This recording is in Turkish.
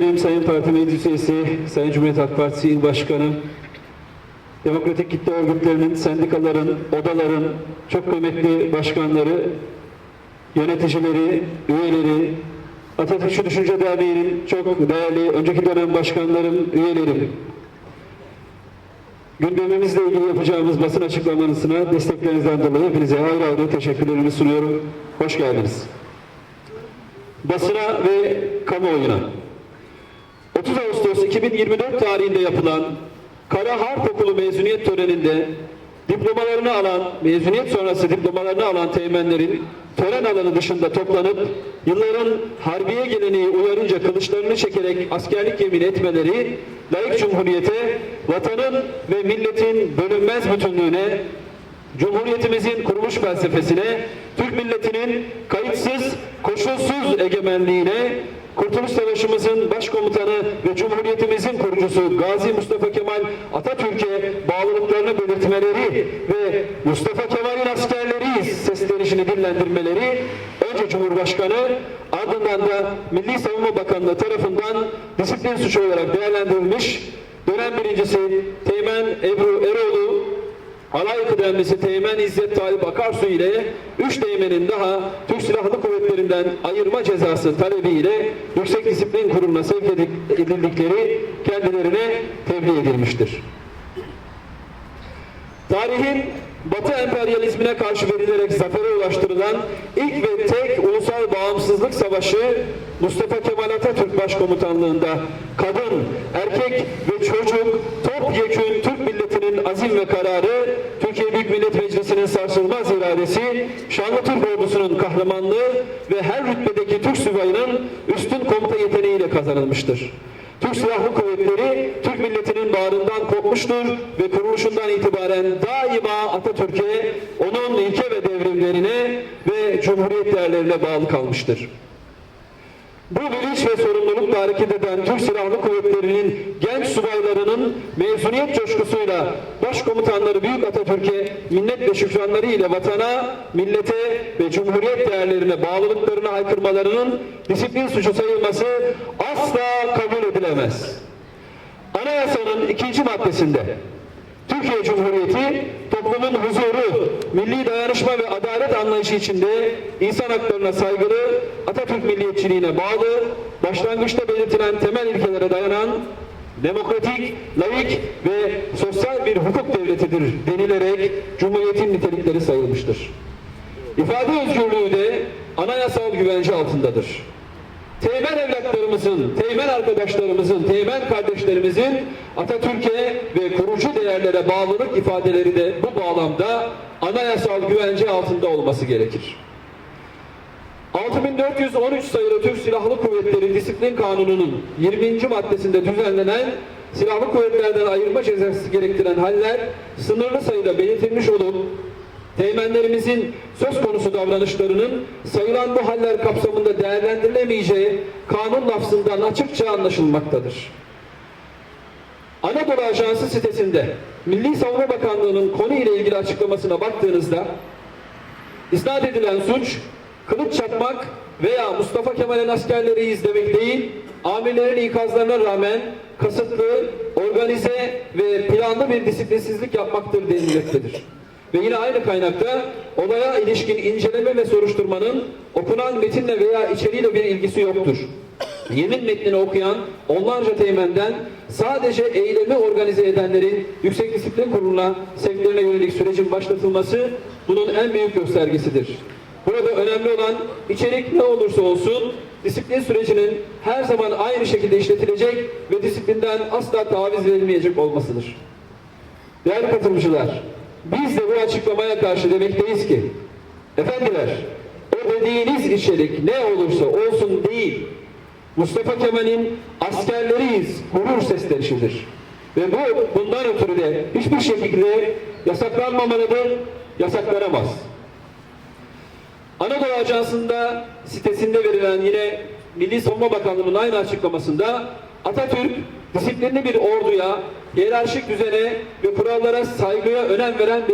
Benim Sayın Parti Meclis Üyesi, Sayın Cumhuriyet Halk Partisi İl Başkanı, demokratik kitle örgütlerinin, sendikaların, odaların çok kıymetli başkanları, yöneticileri, üyeleri, Atatürkçü Düşünce Derneği'nin çok değerli önceki dönem başkanlarım, üyelerim, gündemimizle ilgili yapacağımız basın açıklamasına desteklerinizden dolayı hepinize ayrı ayrı teşekkürlerimi sunuyorum. Hoş geldiniz. Basına ve kamuoyuna. 30 Ağustos 2024 tarihinde yapılan Kara Harp Okulu mezuniyet töreninde diplomalarını alan, mezuniyet sonrası diplomalarını alan teğmenlerin tören alanı dışında toplanıp yılların harbiye geleneği uyarınca kılıçlarını çekerek askerlik yemin etmeleri layık cumhuriyete, vatanın ve milletin bölünmez bütünlüğüne, Cumhuriyetimizin kuruluş felsefesine, Türk milletinin kayıtsız, koşulsuz egemenliğine, Kurtuluş Savaşımızın başkomutanı ve Cumhuriyetimizin kurucusu Gazi Mustafa Kemal Atatürk'e bağlılıklarını belirtmeleri ve Mustafa Kemal'in askerleriyiz seslenişini dillendirmeleri önce Cumhurbaşkanı ardından da Milli Savunma Bakanlığı tarafından disiplin suçu olarak değerlendirilmiş dönem birincisi Teğmen Ebru Eroğlu Alay kıdemlisi Teğmen İzzet Talip Akarsu ile üç teğmenin daha Türk Silahlı Kuvvetlerinden ayırma cezası talebiyle Yüksek Disiplin Kurulu'na sevk edildikleri kendilerine tebliğ edilmiştir. Tarihin Batı emperyalizmine karşı verilerek zafere ulaştırılan ilk ve tek ulusal bağımsızlık savaşı Mustafa Kemal Atatürk başkomutanlığında kadın, erkek ve çocuk topyekün Türk milletinin azim ve kararı, Meclisi'nin sarsılmaz iradesi, şanlı Türk ordusunun kahramanlığı ve her rütbedeki Türk subayının üstün komuta yeteneğiyle kazanılmıştır. Türk Silahlı Kuvvetleri Türk milletinin bağrından kopmuştur ve kuruluşundan itibaren daima Atatürk'e, onun ilke ve devrimlerine ve cumhuriyet değerlerine bağlı kalmıştır. Bilinç ve sorumlulukla hareket eden Türk Silahlı Kuvvetleri'nin genç subaylarının mezuniyet coşkusuyla başkomutanları Büyük Atatürk'e minnet ve şükranları vatana, millete ve cumhuriyet değerlerine bağlılıklarını haykırmalarının disiplin suçu sayılması asla kabul edilemez. Anayasanın ikinci maddesinde Türkiye Cumhuriyeti toplumun huzuru, milli dayanışma ve adalet anlayışı içinde insan haklarına saygılı, Atatürk milliyetçiliğine bağlı, başlangıçta belirtilen temel ilkelere dayanan demokratik, layık ve sosyal bir hukuk devletidir denilerek Cumhuriyetin nitelikleri sayılmıştır. İfade özgürlüğü de anayasal güvence altındadır. Teğmen evlatlarımızın, teğmen arkadaşlarımızın, teğmen kardeşlerimizin Atatürk'e ve kurucu değerlere bağlılık ifadeleri de bu bağlamda anayasal güvence altında olması gerekir. 6413 sayılı Türk Silahlı Kuvvetleri Disiplin Kanunu'nun 20. maddesinde düzenlenen silahlı kuvvetlerden ayırma cezası gerektiren haller sınırlı sayıda belirtilmiş olup Teğmenlerimizin söz konusu davranışlarının sayılan bu haller kapsamında değerlendirilemeyeceği kanun lafzından açıkça anlaşılmaktadır. Anadolu Ajansı sitesinde Milli Savunma Bakanlığı'nın konu ile ilgili açıklamasına baktığınızda isnat edilen suç kılıç çakmak veya Mustafa Kemal'in askerleri izlemek değil, amirlerin ikazlarına rağmen kasıtlı, organize ve planlı bir disiplinsizlik yapmaktır denilmektedir. Ve yine aynı kaynakta olaya ilişkin inceleme ve soruşturmanın okunan metinle veya içeriğiyle bir ilgisi yoktur. Yemin metnini okuyan onlarca teğmenden sadece eylemi organize edenlerin Yüksek Disiplin Kurulu'na sevklerine yönelik sürecin başlatılması bunun en büyük göstergesidir. Burada önemli olan içerik ne olursa olsun disiplin sürecinin her zaman aynı şekilde işletilecek ve disiplinden asla taviz verilmeyecek olmasıdır. Değerli katılımcılar, biz de bu açıklamaya karşı demekteyiz ki, efendiler, o dediğiniz içerik ne olursa olsun değil, Mustafa Kemal'in askerleriyiz gurur seslenişidir. Ve bu bundan ötürü de hiçbir şekilde yasaklanmamalıdır, yasaklanamaz. Anadolu Ajansı'nda sitesinde verilen yine Milli Savunma Bakanlığı'nın aynı açıklamasında Atatürk disiplinli bir orduya, hiyerarşik düzene ve kurallara saygıya önem veren bir